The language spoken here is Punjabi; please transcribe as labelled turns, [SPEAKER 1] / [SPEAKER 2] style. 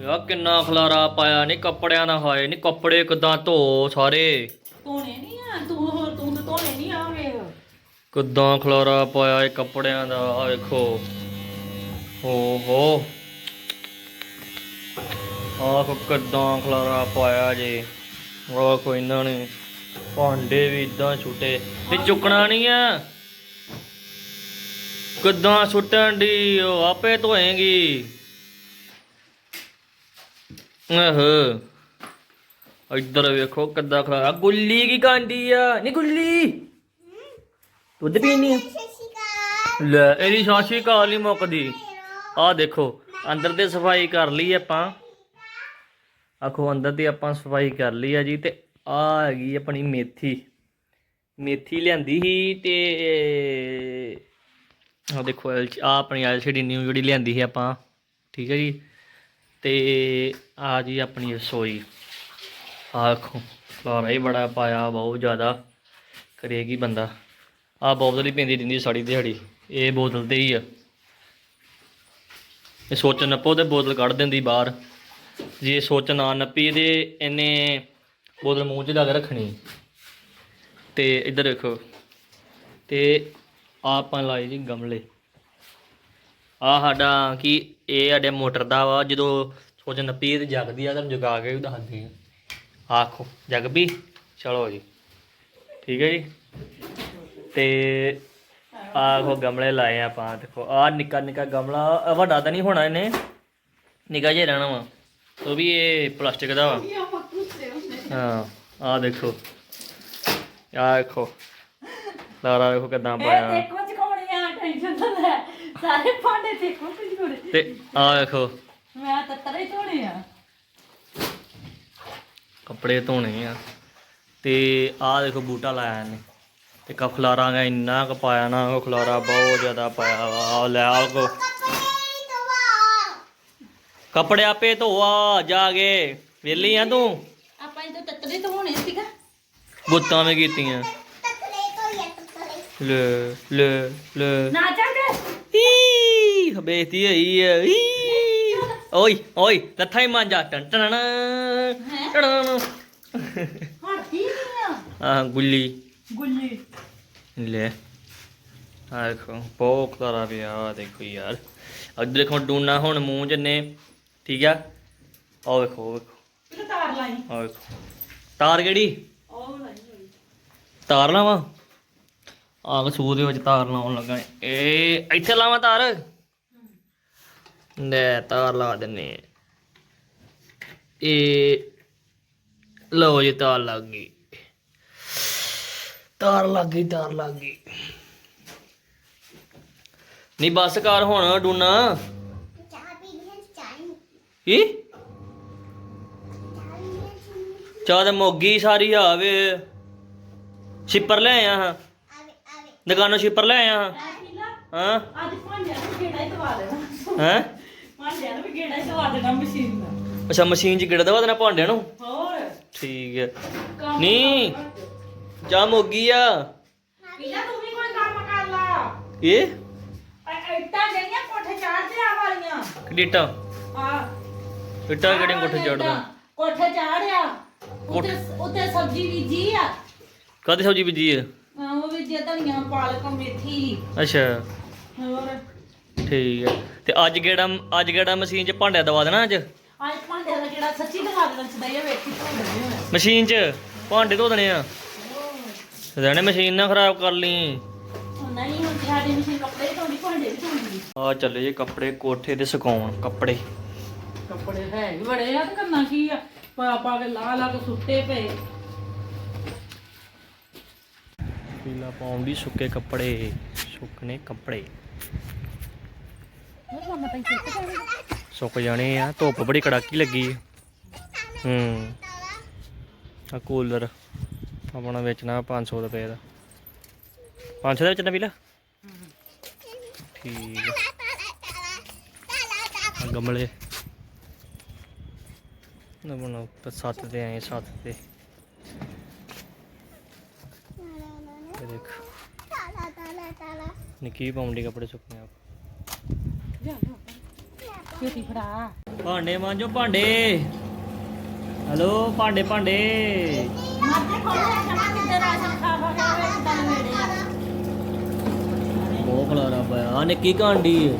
[SPEAKER 1] ਯਾ ਕਿੰਨਾ ਖਲਾਰਾ ਪਾਇਆ? ਨਹੀਂ ਕੱਪੜਿਆਂ ਦਾ ਹਾਏ ਨਹੀਂ ਕੱਪੜੇ ਕਿਦਾਂ ਧੋ ਸਾਰੇ?
[SPEAKER 2] ਧੋਣੇ ਨਹੀਂ ਆ ਤੂੰ ਹੋਰ ਤੂੰ ਤਾਂ ਧੋਣੇ ਨਹੀਂ ਆਵੇ
[SPEAKER 1] ਕਿਦਾਂ ਖਲਾਰਾ ਪਾਇਆ ਇਹ ਕੱਪੜਿਆਂ ਦਾ? ਆ ਵੇਖੋ ਹੋ ਹੋ। ਆਹ ਕਿਦਾਂ ਖਲਾਰਾ ਪਾਇਆ ਜੇ। ਉਹ ਕੋਈ ਇਹਨਾਂ ਨੇ ਭਾਂਡੇ ਵੀ ਇਦਾਂ ਛੁੱਟੇ ਤੇ ਚੁੱਕਣਾ ਨਹੀਂ ਆ। ਕਿਦਾਂ ਸੁੱਟਣ ਦੀ ਉਹ ਆਪੇ ਧੋਏਗੀ। ਆਹੋ। ਇੱਧਰ ਵੇਖੋ ਕਿੱਦਾਂ ਖਲਾਰਾ ਗੁੱਲੀ ਕੀ ਕਾਂਡੀ ਆ? ਨਹੀਂ ਗੁੱਲੀ? ਦੁੱਧ ਪੀਣੀ ਆ? ਲੈ, ਇਹਦੀ ਸਾਸ਼ੀ ਕਾਲ ਨਹੀਂ ਮੁੱਕਦੀ। ਆਹ ਦੇਖੋ, ਅੰਦਰ ਤੇ ਸਫ਼ਾਈ ਕਰ ਲਈ ਆਪਾਂ। ਆਖੋ, ਅੰਦਰ ਦੀ ਆਪਾਂ ਸਫ਼ਾਈ ਕਰ ਲਈ ਆ ਜੀ ਤੇ ਆ ਹੈਗੀ ਆਪਣੀ ਮੇਥੀ। ਮੇਥੀ ਲਿਆਂਦੀ ਸੀ ਤੇ ਆ ਦੇਖੋ ਆ ਆਪਣੀ ਐਲਸੀਡੀ ਨਿਊ ਜਿਹੜੀ ਲਿਆਂਦੀ ਸੀ ਆਪਾਂ। ਠੀਕ ਹੈ ਜੀ? ਤੇ ਆ ਜੀ ਆਪਣੀ ਰਸੋਈ। ਆਖੋ ਖਲਾਰਾ ਹੀ ਬੜਾ ਪਾਇਆ, ਬਹੁਤ ਜ਼ਿਆਦਾ ਕਰੇਗੀ ਬੰਦਾ। ਆ ਬੋਤਲ ਹੀ ਪੈਂਦੀ ਰਹਿੰਦੀ ਸਾੜੀ ਦਿਹਾੜੀ, ਇਹ ਬੋਤਲ ਤੇ ਹੀ ਆ। ਇਹ ਸੋਚ ਨੱਪੋ ਤੇ ਬੋਤਲ ਕੱਢ ਦਿੰਦੀ ਬਾਹਰ। ਜੇ ਸੋਚ ਨਾ ਨੱਪੀ ਤੇ ਇਹਨੇ ਬੋਤਲ ਮੂੰਹ 'ਚ ਲਾ ਕੇ ਰੱਖਣੀ। ਤੇ ਇੱਧਰ ਦੇਖੋ, ਤੇ ਆਪਾਂ ਲਾਏ ਜੀ ਗਮਲੇ। ਆ ਸਾਡਾ ਕੀ ਇਹ ਸਾਡੇ ਮੋਟਰ ਦਾ ਵਾ ਜਦੋਂ ਸੋਚ ਨੱਪੀ ਤੇ ਜਗਦੀ ਆ ਤੁਹਾਨੂੰ ਜਗਾ ਕੇ ਵੀ ਦੱਸਦੇ ਆ। ਆਖੋ ਜਗ ਵੀ ਚਲੋ ਜੀ। ਠੀਕ ਹੈ ਜੀ? ਤੇ ਆਖੋ ਗਮਲੇ ਲਾਏ ਆ ਆਪਾਂ ਦੇਖੋ ਆ ਨਿੱਕਾ ਨਿੱਕਾ ਗਮਲਾ ਵੱਡਾ ਤਾਂ ਨਹੀਂ ਹੋਣਾ ਇਹਨੇ। ਨਿੱਕਾ ਜਿਹਾ ਰਹਿਣਾ ਵਾ। ਉਹ ਵੀ ਇਹ ਪਲਾਸਟਿਕ ਦਾ ਵਾ। ਹਾਂ ਆ ਦੇਖੋ। ਆ ਦੇਖੋ। ਲਾਰਾ ਦੇਖੋ ਕਿਦਾਂ
[SPEAKER 2] ਇਹ
[SPEAKER 1] ਪਾਇਆ।
[SPEAKER 2] ਦੇਖੋ ਚਕਾਉਣੇ ਆ ਟੈਨਸ਼ਨ ਲੈ। ਸਾਰੇ ਭਾਂਡੇ ਦੇਖੋ ਚਕਾਉਣੇ
[SPEAKER 1] ਤੇ ਆ ਦੇਖੋ।
[SPEAKER 2] ਮੈਂ ਤਾਂ ਤਰੇ ਧੋਣੇ ਆ।
[SPEAKER 1] ਕੱਪੜੇ ਧੋਣੇ ਆ। ਤੇ ਆ ਦੇਖੋ ਬੂਟਾ ਲਾਇਆ ਇਹਨੇ। ਤੇ ਕਾ ਖਲਾਰਾਂਗਾ ਇੰਨਾ ਕੁ ਪਾਇਆ ਨਾ ਉਹ ਖਲਾਰਾ ਬਹੁਤ ਜ਼ਿਆਦਾ ਪਾਇਆ ਵਾ। ਲੈ ਆ ਕੋ। ਕੱਪੜੇ ਆਪੇ ਧੋਆ ਜਾ ਕੇ। ਵਿਹਲੀ ਆ ਤੂੰ?
[SPEAKER 2] ਆਪਾਂ ਇਹ ਤਾਂ ਤੱਤਰੇ ਧੋਣੇ ਸੀਗਾ।
[SPEAKER 1] ਗੁੱਤਾਂ ਵੀ ਕੀਤੀਆਂ। ਲੈ ਲੈ ਲੈ।
[SPEAKER 2] ਨਾ
[SPEAKER 1] ਈ ਬੇਇੱਜ਼ਤੀ ਹੋਈ ਹੈ ਈ। ਓਏ ਓਏ ਲੱਥਾ ਹੀ ਮਾਂਜਾ। ਟਨ ਟਨ ਟਨ
[SPEAKER 2] ਹੱਥੀ ਨਹੀਂ ਆ।
[SPEAKER 1] ਆ ਗੁੱਲੀ।
[SPEAKER 2] ਗੁੱਲੀ।
[SPEAKER 1] ਲੈ। ਆ ਦੇਖੋ ਬਹੁਤ ਕਰਾ ਪਿਆ। ਆ ਦੇਖੋ ਯਾਰ। ਅੱਜ ਦੇਖੋ ਡੂਨਾ ਹੁਣ ਮੂੰਹ ਜੰਨੇ ਠੀਕ ਆ? ਆ ਵੇਖੋ ਵੇਖੋ।
[SPEAKER 2] ਤਾਰ ਲਾਈ।
[SPEAKER 1] ਆ ਵੇਖੋ। ਤਾਰ ਕਿਹੜੀ?
[SPEAKER 2] ਉਹ ਲਾਈ ਹੋਈ।
[SPEAKER 1] ਤਾਰ ਲਾਵਾਂ? ਆ ਕਸੂਰ ਦੇ ਵਿੱਚ ਤਾਰ ਲਾਉਣ ਲੱਗਾ। ਏ ਇੱਥੇ ਲਾਵਾਂ ਤਾਰ? ਲੈ ਤਾਰ ਲਾ ਦਿੰਨੇ। ਇਹ ਲਓ ਜੀ ਤਾਰ ਲੱਗ ਗਈ ਤਾਰ ਲੱਗ ਗਈ ਤਾਰ ਲੱਗ ਗਈ ਨਹੀਂ ਬਸ ਕਰ ਹੁਣ ਡੂਨਾ ਕੀ ਚਾਹ ਤੇ ਮੋਗੀ ਸਾਰੀ ਆਵੇ ਛਿੱਪਰ ਲੈ ਆਇਆ ਹਾਂ ਦੁਕਾਨੋਂ ਛਿੱਪਰ ਲੈ ਆਇਆ ਹਾਂ ਹਾਂ
[SPEAKER 2] ਅੱਜ ਭਾਂਡਿਆਂ ਨੂੰ ਗੇੜਾ ਹੀ ਦਵਾ ਦੇਣਾ
[SPEAKER 1] ਹੈਂ
[SPEAKER 2] ਭਾਂਡਿਆਂ ਨੂੰ ਵੀ ਗੇੜਾ ਹੀ ਦਵਾ ਦੇਣਾ ਮਸ਼ੀਨ ਦਾ।
[SPEAKER 1] ਅੱਛਾ ਮਸ਼ੀਨ 'ਚ ਗਿੜਦਾ ਵਾ ਦੇਣਾ ਭਾਂਡਿਆਂ ਨੂੰ?
[SPEAKER 2] ਹੋਰ।
[SPEAKER 1] ਠੀਕ ਹੈ।
[SPEAKER 2] ਕੰਮ
[SPEAKER 1] ਨਹੀਂ ਚਾਹ ਮੋਗੀ ਆ।
[SPEAKER 2] ਪੀਲਾ ਤੂੰ ਵੀ ਕੋਈ ਕੰਮ ਕਰ ਲਾ।
[SPEAKER 1] ਇਹ?
[SPEAKER 2] ਐ- ਇੱਟਾਂ ਜਿਹੜੀਆਂ ਕੋਠੇ ਚਾੜਦੇ ਆ ਵਾਲੀਆਂ।
[SPEAKER 1] ਕਿਡੀਟਾ?
[SPEAKER 2] ਆ
[SPEAKER 1] ਇੱਟਾਂ ਕਿਹੜੀਆਂ ਕੋਠੇ ਚੜਦਾ
[SPEAKER 2] ਕੋਠੇ ਚਾੜਿਆ। ਉੱਤੇ ਉੱਤੇ ਸਬਜ਼ੀ ਬੀਜੀ ਆ।
[SPEAKER 1] ਕਾਦੀ ਸਬਜ਼ੀ ਬੀਜੀ ਹੈ
[SPEAKER 2] ਆ, ਉਹ ਵੀ ਜੇ ਧਨੀਆ ਪਾਲਕ ਮੇਥੀ।
[SPEAKER 1] ਅੱਛਾ।
[SPEAKER 2] ਹੋਰ।
[SPEAKER 1] ਠੀਕ ਹੈ। ਤੇ ਅੱਜ ਗੇੜਾ ਅੱਜ ਗੇੜਾ ਮਸ਼ੀਨ 'ਚ ਭਾਂਡਿਆ ਦਵਾ ਦੇਣਾ ਅੱਜ?
[SPEAKER 2] ਅੱਜ ਭਾਂਡਿਆਂ ਦਾ ਜਿਹੜਾ ਸੱਚੀ ਦਿਖਾ ਦੇਣਾ ਚਾਹੀਦਾ ਵੇਖੀ ਭਾਂਡੇ
[SPEAKER 1] ਮਸ਼ੀਨ 'ਚ ਭਾਂਡੇ ਧੋ ਦੇਣੇ ਆ? ਰਹਿਣੇ ਮਸ਼ੀਨ ਨਾ ਖਰਾਬ ਕਰ ਲਈ।
[SPEAKER 2] ਨਹੀਂ ਹੁਣ ਸਾਡੀ ਮਸ਼ੀਨ ਕੱਪੜੇ ਵੀ ਧੋਂਦੀ ਭਾਂਡੇ ਵੀ ਧੋਂਦੀ।
[SPEAKER 1] ਆ ਚੱਲੇ ਜੀ ਕੱਪੜੇ ਕੋਠੇ ਤੇ ਸੁਕਾਉਣ ਕੱਪੜੇ।
[SPEAKER 2] ਕੱਪੜੇ ਹੈ ਵੀ ਬੜੇ ਆ ਤੇ ਕਰਨਾ ਕੀ ਆ? ਪਾ ਪਾ ਕੇ ਲਾ ਲਾ ਕੇ ਸੁੱਤੇ ਪਏ।
[SPEAKER 1] ਪੀਲਾ ਪਾਉਣ ਦੀ ਸੁੱਕੇ ਕੱਪੜੇ ਸੁੱਕਣੇ ਕੱਪੜੇ। ਸੁੱਕ ਜਾਣੇ ਆ ਧੁੱਪ ਬੜੀ ਕੜਾਕੀ ਲੱਗੀ। ਹੈ। ਆ ਕੂਲਰ ਆਪਣਾ ਵੇਚਣਾ 500 ਰੁਪਏ ਦਾ। 500 ਦਾ ਵੇਚਣਾ ਪੀਲਾ ਠੀਕ ਗਮਲੇ। ਨਾ ਬਣਾ ਸੱਤ ਤੇ ਆਏ ਸੱਤ ਤੇ ਦੇਖ। ਨਿੱਕੀ ਪਾਉਂਦੀ ਕੱਪੜੇ ਸੁੱਕਣੇ ਆਪ
[SPEAKER 2] ਛੇਤੀ ਫੜਾ
[SPEAKER 1] ਭਾਂਡੇ ਮਾਂਜੋ ਭਾਂਡੇ। ਹਲੋ ਭਾਂਡੇ ਭਾਂਡੇ। ਬਹੁਤ ਖਲਾਰਾ ਪਿਆ ਆ ਨਿੱਕੀ ਕਾਂਡੀ ਹੈ